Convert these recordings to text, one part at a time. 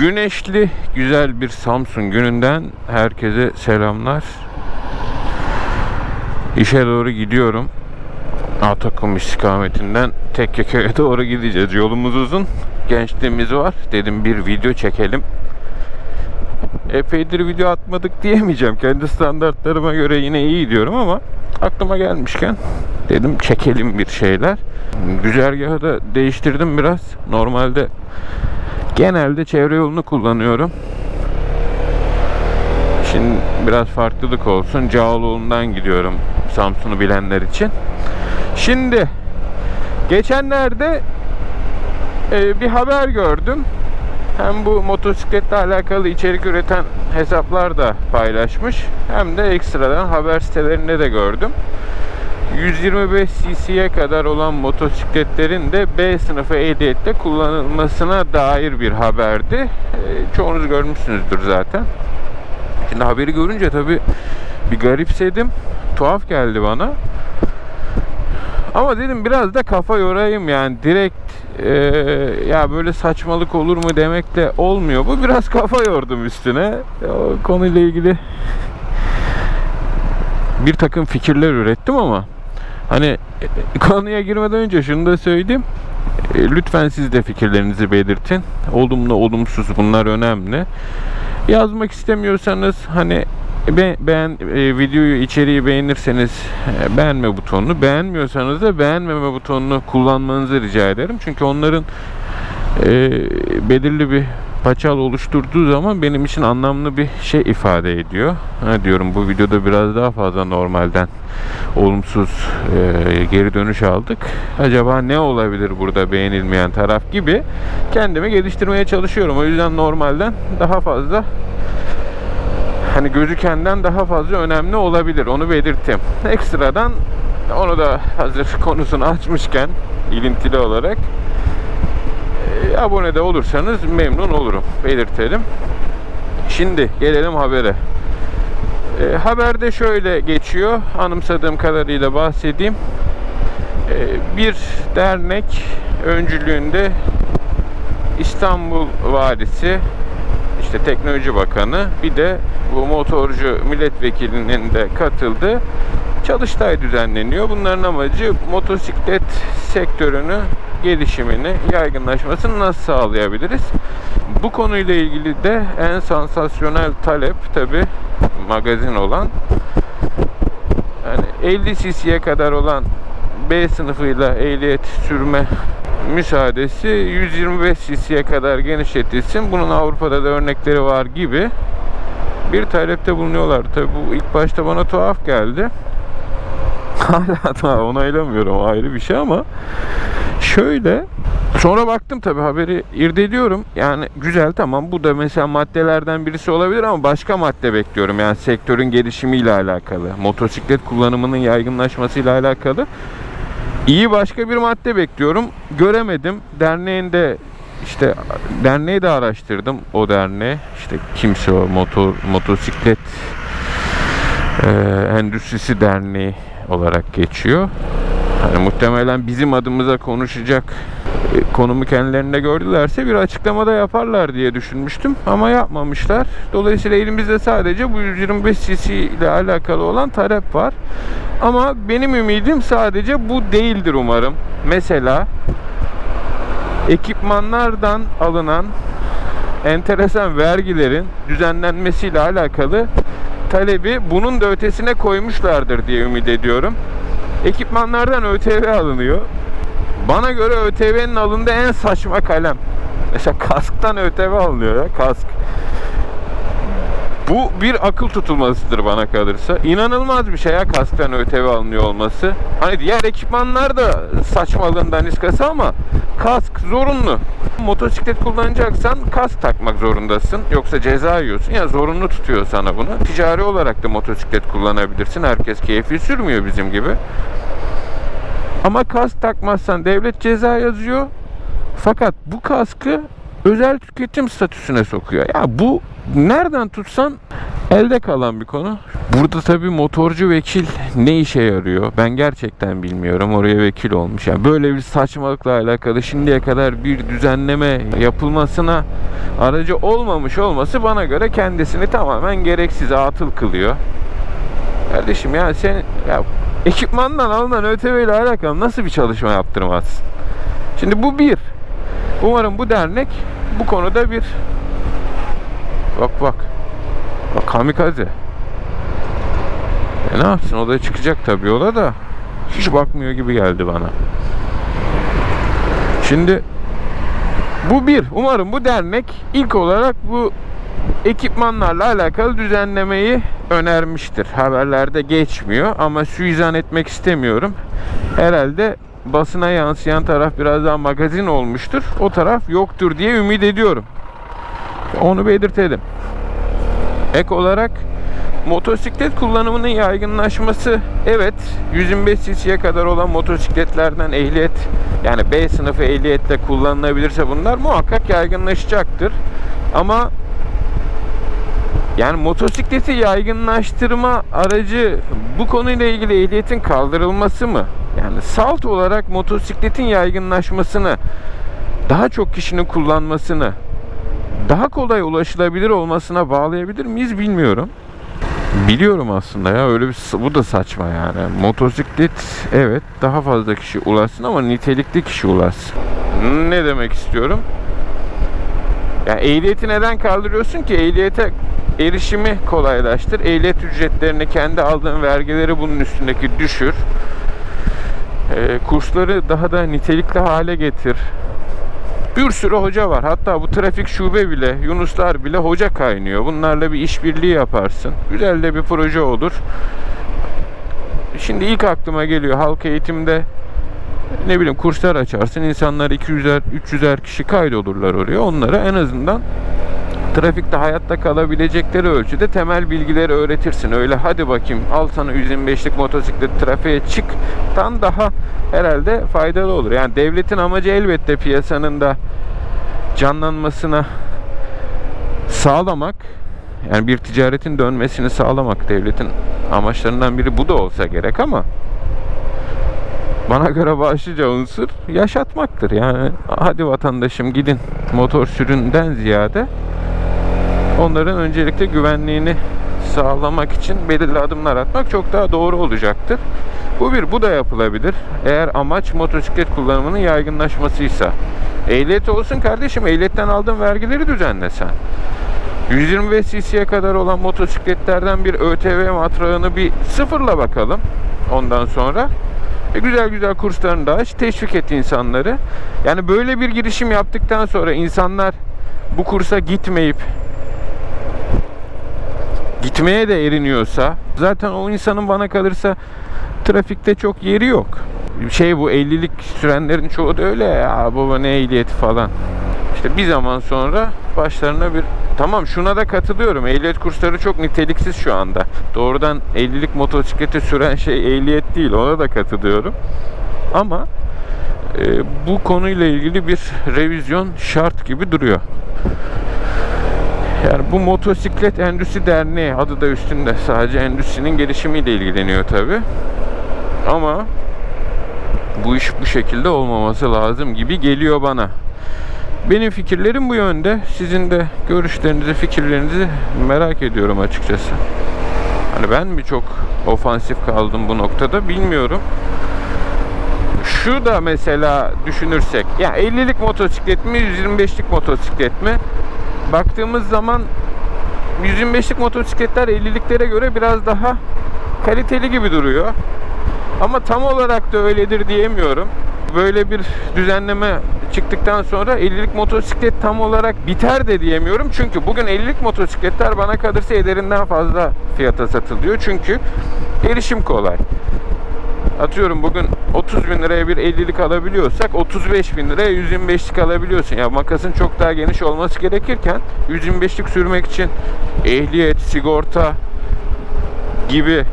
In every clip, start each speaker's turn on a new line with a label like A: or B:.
A: Güneşli güzel bir Samsun gününden herkese selamlar. İşe doğru gidiyorum. Atakum istikametinden Tekkeköy'e doğru gideceğiz. Yolumuz uzun. Gençliğimiz var. Dedim bir video çekelim. Epeydir video atmadık diyemeyeceğim. Kendi standartlarıma göre yine iyi gidiyorum ama aklıma gelmişken dedim çekelim bir şeyler. Güzergahı da değiştirdim biraz. Normalde genelde çevre yolunu kullanıyorum. Şimdi biraz farklılık olsun. Cağaloğlu'ndan gidiyorum Samsun'u bilenler için. Şimdi geçenlerde e, bir haber gördüm. Hem bu motosikletle alakalı içerik üreten hesaplar da paylaşmış. Hem de ekstradan haber sitelerinde de gördüm. 125 cc'ye kadar olan motosikletlerin de B sınıfı ehliyette kullanılmasına dair bir haberdi. E, çoğunuz görmüşsünüzdür zaten. Şimdi haberi görünce tabi bir garipsedim. Tuhaf geldi bana. Ama dedim biraz da kafa yorayım yani direkt e, ya böyle saçmalık olur mu demek de olmuyor. Bu biraz kafa yordum üstüne. O konuyla ilgili bir takım fikirler ürettim ama hani e, konuya girmeden önce şunu da söyleyeyim. E, Lütfen siz de fikirlerinizi belirtin. Olumlu olumsuz bunlar önemli. Yazmak istemiyorsanız hani be, beğen e, videoyu içeriği beğenirseniz e, beğenme butonunu beğenmiyorsanız da beğenmeme butonunu kullanmanızı rica ederim. Çünkü onların e, belirli bir paçal oluşturduğu zaman benim için anlamlı bir şey ifade ediyor. Ha diyorum bu videoda biraz daha fazla normalden olumsuz e, geri dönüş aldık. Acaba ne olabilir burada beğenilmeyen taraf gibi kendimi geliştirmeye çalışıyorum. O yüzden normalden daha fazla hani gözükenden daha fazla önemli olabilir. Onu belirttim. Ekstradan onu da hazır konusunu açmışken ilintili olarak abone de olursanız memnun olurum. Belirtelim. Şimdi gelelim habere. E, haberde şöyle geçiyor. Anımsadığım kadarıyla bahsedeyim. E, bir dernek öncülüğünde İstanbul Valisi işte Teknoloji Bakanı bir de bu motorcu milletvekilinin de katıldığı çalıştay düzenleniyor. Bunların amacı motosiklet sektörünü gelişimini, yaygınlaşmasını nasıl sağlayabiliriz? Bu konuyla ilgili de en sansasyonel talep tabi magazin olan yani 50 cc'ye kadar olan B sınıfıyla ehliyet sürme müsaadesi 125 cc'ye kadar genişletilsin. Bunun Avrupa'da da örnekleri var gibi bir talepte bulunuyorlar. Tabi bu ilk başta bana tuhaf geldi. Hala daha onaylamıyorum ayrı bir şey ama şöyle sonra baktım tabi haberi irdeliyorum. Yani güzel tamam bu da mesela maddelerden birisi olabilir ama başka madde bekliyorum. Yani sektörün gelişimiyle alakalı, motosiklet kullanımının yaygınlaşmasıyla alakalı. İyi başka bir madde bekliyorum. Göremedim. Derneğinde işte derneği de araştırdım. O derneği işte kimse o motor motosiklet e, endüstrisi derneği olarak geçiyor. Hani muhtemelen bizim adımıza konuşacak e, konumu kendilerinde gördülerse bir açıklamada yaparlar diye düşünmüştüm ama yapmamışlar. Dolayısıyla elimizde sadece bu 125 cc ile alakalı olan talep var. Ama benim ümidim sadece bu değildir umarım. Mesela ekipmanlardan alınan enteresan vergilerin düzenlenmesiyle alakalı talebi bunun da ötesine koymuşlardır diye ümit ediyorum. Ekipmanlardan ÖTV alınıyor. Bana göre ÖTV'nin alındığı en saçma kalem. Mesela kasktan ÖTV alınıyor ya kask. Bu bir akıl tutulmasıdır bana kalırsa. İnanılmaz bir şey ya kasktan ÖTV alınıyor olması. Hani diğer ekipmanlar da saçmalığından iskası ama kask zorunlu. Motosiklet kullanacaksan kask takmak zorundasın. Yoksa ceza yiyorsun. Ya zorunlu tutuyor sana bunu. Ticari olarak da motosiklet kullanabilirsin. Herkes keyfi sürmüyor bizim gibi. Ama kask takmazsan devlet ceza yazıyor. Fakat bu kaskı özel tüketim statüsüne sokuyor. Ya bu nereden tutsan elde kalan bir konu. Burada tabii motorcu vekil ne işe yarıyor? Ben gerçekten bilmiyorum. Oraya vekil olmuş. Yani böyle bir saçmalıkla alakalı şimdiye kadar bir düzenleme yapılmasına aracı olmamış olması bana göre kendisini tamamen gereksiz atıl kılıyor. Kardeşim ya sen ya ekipmandan alınan ÖTV ile alakalı nasıl bir çalışma yaptırmazsın? Şimdi bu bir. Umarım bu dernek bu konuda bir bak bak bak kamikaze. E ne yapsın o da çıkacak tabii yola da hiç bakmıyor gibi geldi bana. Şimdi bu bir. Umarım bu dernek ilk olarak bu ekipmanlarla alakalı düzenlemeyi önermiştir. Haberlerde geçmiyor ama suizan etmek istemiyorum. Herhalde basına yansıyan taraf biraz daha magazin olmuştur. O taraf yoktur diye ümit ediyorum. Onu belirtelim. Ek olarak motosiklet kullanımının yaygınlaşması evet 125 cc'ye kadar olan motosikletlerden ehliyet yani B sınıfı ehliyetle kullanılabilirse bunlar muhakkak yaygınlaşacaktır. Ama yani motosikleti yaygınlaştırma aracı bu konuyla ilgili ehliyetin kaldırılması mı? Yani salt olarak motosikletin yaygınlaşmasını, daha çok kişinin kullanmasını, daha kolay ulaşılabilir olmasına bağlayabilir miyiz bilmiyorum. Biliyorum aslında ya öyle bir bu da saçma yani. Motosiklet evet daha fazla kişi ulaşsın ama nitelikli kişi ulaşsın. Ne demek istiyorum? Ya ehliyeti neden kaldırıyorsun ki? Ehliyete erişimi kolaylaştır. Ehliyet ücretlerini kendi aldığın vergileri bunun üstündeki düşür. Ee, kursları daha da nitelikli hale getir. Bir sürü hoca var. Hatta bu trafik şube bile, Yunuslar bile hoca kaynıyor. Bunlarla bir işbirliği yaparsın. Güzel de bir proje olur. Şimdi ilk aklıma geliyor halk eğitimde ne bileyim kurslar açarsın. İnsanlar 200'er 300'er kişi kaydolurlar oraya. Onlara en azından trafikte hayatta kalabilecekleri ölçüde temel bilgileri öğretirsin. Öyle hadi bakayım al sana 125'lik motosiklet trafiğe çıktan daha herhalde faydalı olur. Yani devletin amacı elbette piyasanın da canlanmasına sağlamak yani bir ticaretin dönmesini sağlamak devletin amaçlarından biri bu da olsa gerek ama bana göre başlıca unsur yaşatmaktır. Yani hadi vatandaşım gidin motor süründen ziyade onların öncelikle güvenliğini sağlamak için belirli adımlar atmak çok daha doğru olacaktır. Bu bir, bu da yapılabilir. Eğer amaç motosiklet kullanımının yaygınlaşmasıysa. Ehliyet olsun kardeşim, ehliyetten aldığın vergileri düzenlesen. 125 cc'ye kadar olan motosikletlerden bir ÖTV matrağını bir sıfırla bakalım ondan sonra. E güzel güzel kurslarını da aç, teşvik et insanları. Yani böyle bir girişim yaptıktan sonra insanlar bu kursa gitmeyip gitmeye de eriniyorsa zaten o insanın bana kalırsa trafikte çok yeri yok. Şey bu 50'lik sürenlerin çoğu da öyle ya baba ne ehliyeti falan. İşte bir zaman sonra başlarına bir tamam şuna da katılıyorum. Ehliyet kursları çok niteliksiz şu anda. Doğrudan 50'lik motosikleti süren şey ehliyet değil. Ona da katılıyorum. Ama e, bu konuyla ilgili bir revizyon şart gibi duruyor. Yani bu motosiklet endüstri derneği adı da üstünde sadece endüstrinin gelişimiyle ilgileniyor tabi. Ama bu iş bu şekilde olmaması lazım gibi geliyor bana. Benim fikirlerim bu yönde. Sizin de görüşlerinizi, fikirlerinizi merak ediyorum açıkçası. Hani ben mi çok ofansif kaldım bu noktada bilmiyorum. Şu da mesela düşünürsek, ya 50'lik motosiklet mi, 125'lik motosiklet mi? Baktığımız zaman 125'lik motosikletler 50'liklere göre biraz daha kaliteli gibi duruyor. Ama tam olarak da öyledir diyemiyorum. Böyle bir düzenleme çıktıktan sonra 50'lik motosiklet tam olarak biter de diyemiyorum. Çünkü bugün 50'lik motosikletler bana kalırsa ederinden fazla fiyata satılıyor. Çünkü erişim kolay. Atıyorum bugün 30 bin liraya bir 50'lik alabiliyorsak 35 bin liraya 125'lik alabiliyorsun. Ya makasın çok daha geniş olması gerekirken 125'lik sürmek için ehliyet, sigorta gibi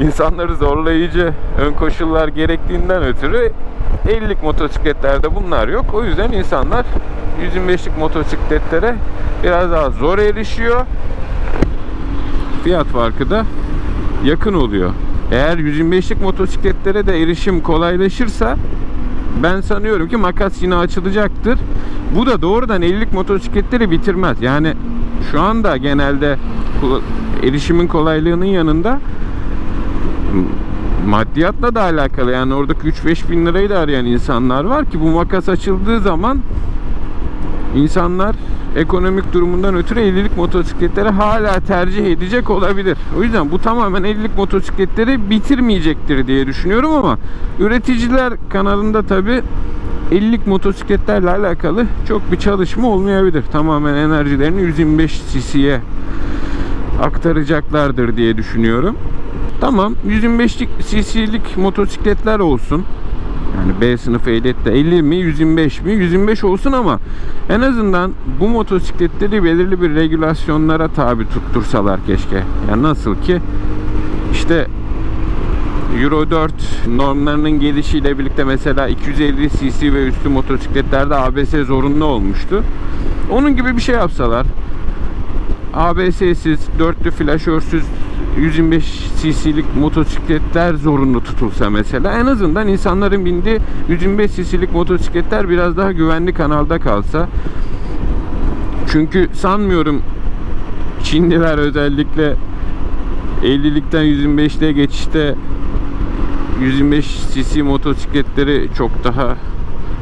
A: insanları zorlayıcı ön koşullar gerektiğinden ötürü 50'lik motosikletlerde bunlar yok. O yüzden insanlar 125'lik motosikletlere biraz daha zor erişiyor. Fiyat farkı da yakın oluyor. Eğer 125'lik motosikletlere de erişim kolaylaşırsa ben sanıyorum ki makas yine açılacaktır. Bu da doğrudan 50'lik motosikletleri bitirmez. Yani şu anda genelde erişimin kolaylığının yanında maddiyatla da alakalı. Yani oradaki 3-5 bin lirayı da arayan insanlar var ki bu makas açıldığı zaman insanlar ekonomik durumundan ötürü 50'lik motosikletleri hala tercih edecek olabilir. O yüzden bu tamamen 50'lik motosikletleri bitirmeyecektir diye düşünüyorum ama üreticiler kanalında tabi 50'lik motosikletlerle alakalı çok bir çalışma olmayabilir. Tamamen enerjilerini 125 cc'ye aktaracaklardır diye düşünüyorum. Tamam 125'lik cc'lik motosikletler olsun. Yani B sınıfı ehliyetle 50 mi 125 mi 125 olsun ama en azından bu motosikletleri belirli bir regülasyonlara tabi tuttursalar keşke. Yani nasıl ki işte Euro 4 normlarının gelişiyle birlikte mesela 250 cc ve üstü motosikletlerde ABS zorunlu olmuştu. Onun gibi bir şey yapsalar ABS'siz, dörtlü flaşörsüz 125 cc'lik motosikletler zorunlu tutulsa mesela en azından insanların bindiği 125 cc'lik motosikletler biraz daha güvenli kanalda kalsa. Çünkü sanmıyorum Çinliler özellikle 50'likten 125'liğe geçişte 125 cc motosikletleri çok daha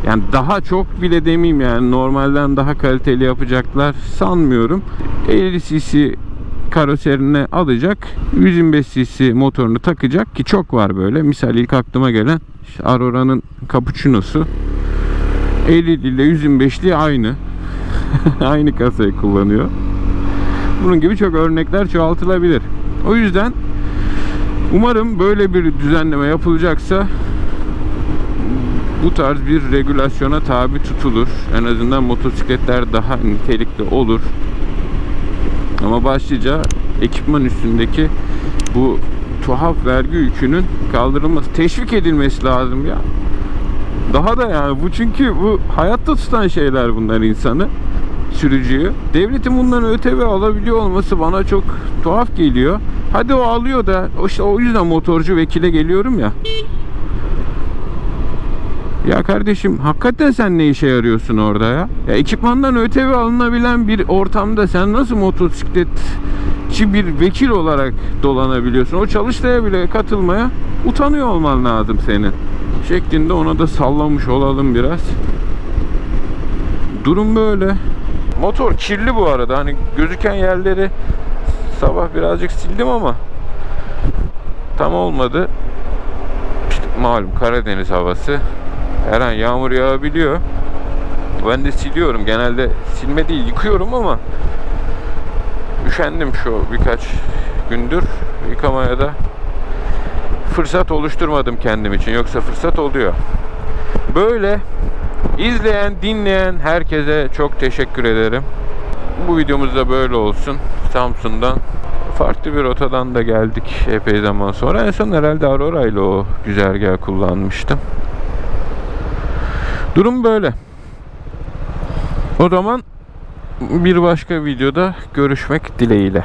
A: yani daha çok bile demeyeyim yani normalden daha kaliteli yapacaklar sanmıyorum. 50 cc karoserine alacak 125 cc motorunu takacak ki çok var böyle. Misal ilk aklıma gelen işte Aurora'nın Cappuccino'su 50 ile 125'li aynı. aynı kasayı kullanıyor. Bunun gibi çok örnekler çoğaltılabilir. O yüzden umarım böyle bir düzenleme yapılacaksa bu tarz bir regülasyona tabi tutulur. En azından motosikletler daha nitelikli olur. Ama başlıca ekipman üstündeki bu tuhaf vergi yükünün kaldırılması, teşvik edilmesi lazım ya. Daha da yani bu çünkü bu hayatta tutan şeyler bunlar insanı sürücüyü. Devletin bundan ÖTV alabiliyor olması bana çok tuhaf geliyor. Hadi o alıyor da o işte o yüzden motorcu vekile geliyorum ya. Ya kardeşim hakikaten sen ne işe yarıyorsun orada ya? Ya ekipmandan ÖTV alınabilen bir ortamda sen nasıl motosikletçi bir vekil olarak dolanabiliyorsun? O çalıştaya bile katılmaya utanıyor olman lazım senin. Şeklinde ona da sallamış olalım biraz. Durum böyle. Motor kirli bu arada. Hani gözüken yerleri sabah birazcık sildim ama tam olmadı. İşte malum Karadeniz havası. Her an yağmur yağabiliyor. Ben de siliyorum. Genelde silme değil yıkıyorum ama üşendim şu birkaç gündür yıkamaya da fırsat oluşturmadım kendim için. Yoksa fırsat oluyor. Böyle izleyen, dinleyen herkese çok teşekkür ederim. Bu videomuz da böyle olsun. Samsun'dan farklı bir rotadan da geldik epey zaman sonra. En son herhalde Aurora ile o güzergah kullanmıştım. Durum böyle. O zaman bir başka videoda görüşmek dileğiyle.